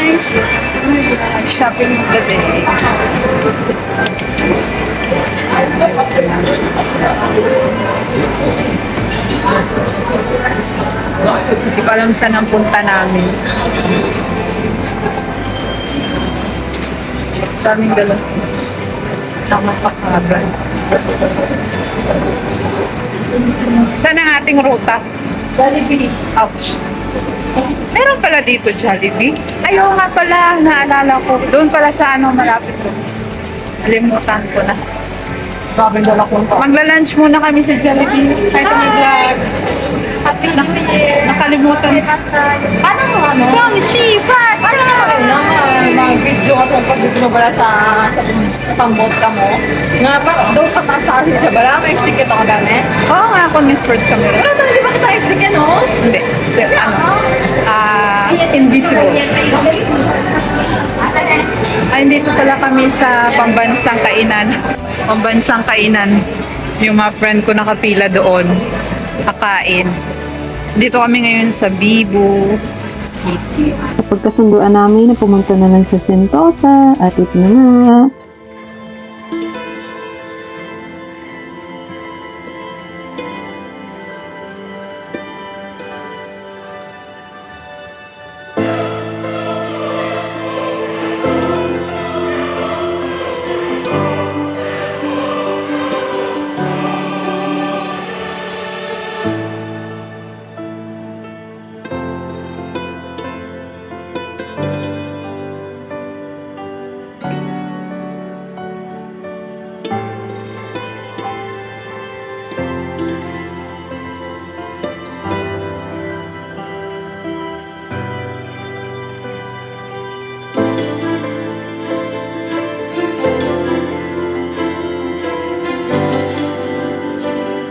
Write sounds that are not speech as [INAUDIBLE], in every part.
guys! Shopping of the day. Hindi ko alam saan ang punta namin. Daming dala. Tama pa kaban. Saan ang ating ruta? Jollibee. Ouch. Meron pala dito Jollibee. Ayaw nga pala, naalala ko. Doon pala sa ano, malapit doon. Alimutan ko na. Grabe dala ko pa. Magla-lunch muna kami sa Jollibee. Kahit may vlog. Happy New Year! Nakalimutan. Ano mo ano? Kami video ka itong pag mo sa, sa, sa pambot ka mo. Nga pa, doon ka taas sa atin siya bala, may stick ito gamit. Oo nga ako Miss First Camera. Pero doon, di ba kita stick yan, no? Hindi. Si, ano? Ah, invisible. Ay, dito pala kami sa pambansang kainan. Pambansang kainan. Yung mga friend ko nakapila doon. Kakain. Dito kami ngayon sa Bibu City. Pagkasunduan namin na pumunta na lang sa Sentosa at ito na nga.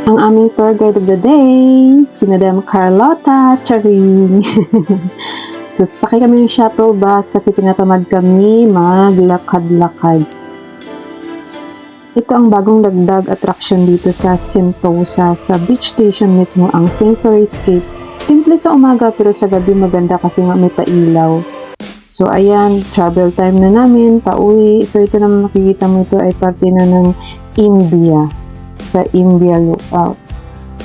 Ang aming tour guide of the day, si Madam Carlotta Charing. [LAUGHS] so, sakay kami ng shuttle bus kasi tinatamad kami maglakad-lakad. Ito ang bagong dagdag attraction dito sa Sentosa, sa beach station mismo, ang Sensory Escape. Simple sa umaga pero sa gabi maganda kasi nga may pailaw. So, ayan, travel time na namin, pauwi. So, ito naman makikita mo ito ay parte na ng India sa India Lookout.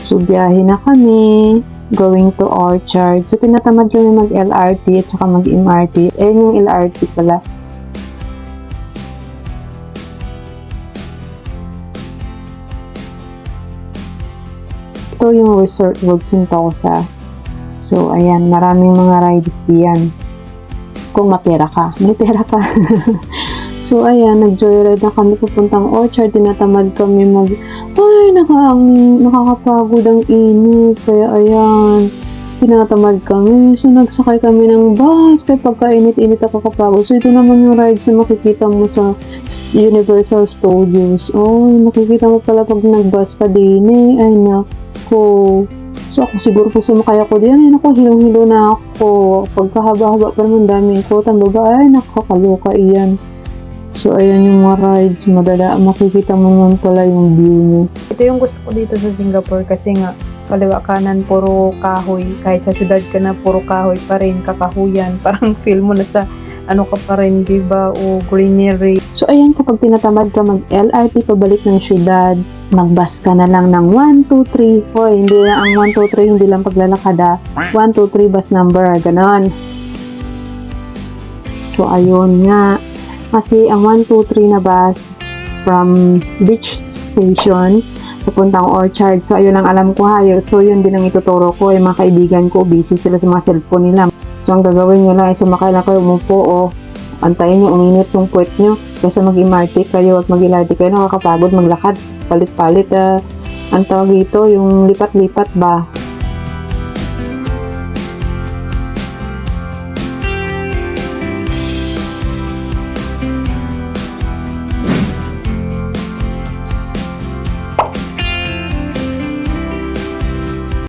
So, biyahe na kami going to Orchard. So, tinatamad kami mag-LRT at saka mag-MRT. Ayun yung LRT pala. Ito yung Resort World Sentosa. So, ayan, maraming mga rides diyan. Kung mapera ka. May pera ka. [LAUGHS] So, ayan, nag-joyride na kami papuntang Orchard. Tinatamad kami mag, ay, naka, ang, nakakapagod ang init. Kaya, ayan, tinatamad kami. So, nagsakay kami ng bus. Kaya pagka-init-init ako kapagod. So, ito naman yung rides na makikita mo sa Universal Studios. Oh, nakikita mo pala pag nag-bus ka din eh. Ay, nako. So, ako siguro po sumakay ako diyan. Ay, naku, hilong-hilo na ako. Pagkahaba-haba pa naman daming ko. Tamba ay, nakakaloka iyan. So, ayan yung mga rides. Madala, makikita mo naman pala yung view niya. Ito yung gusto ko dito sa Singapore kasi nga kaliwa kanan puro kahoy. Kahit sa syudad ka na puro kahoy pa rin, kakahuyan. [LAUGHS] Parang feel mo na sa ano ka pa rin, di ba? O greenery. So, ayan, kapag tinatamad ka mag-LRT pabalik ng syudad, mag-bus ka na lang ng 1, 2, 3. Hoy, hindi na ang 1, 2, 3, hindi lang paglalakad ah. 1, 2, 3 bus number, ganon. So, ayun nga. Kasi ang 1, 2, 3 na bus from beach station papuntang Orchard. So, ayun ang alam ko ha. So, yun din ang ituturo ko. Yung mga kaibigan ko, busy sila sa mga cellphone nila. So, ang gagawin nyo lang ay sumakay lang kayo, umupo o antayin nyo, uminit yung puwet nyo. Kasi mag-MRT kayo at mag-LRT kayo, nakakapagod maglakad. Palit-palit. ah ang tawag dito, yung lipat-lipat ba?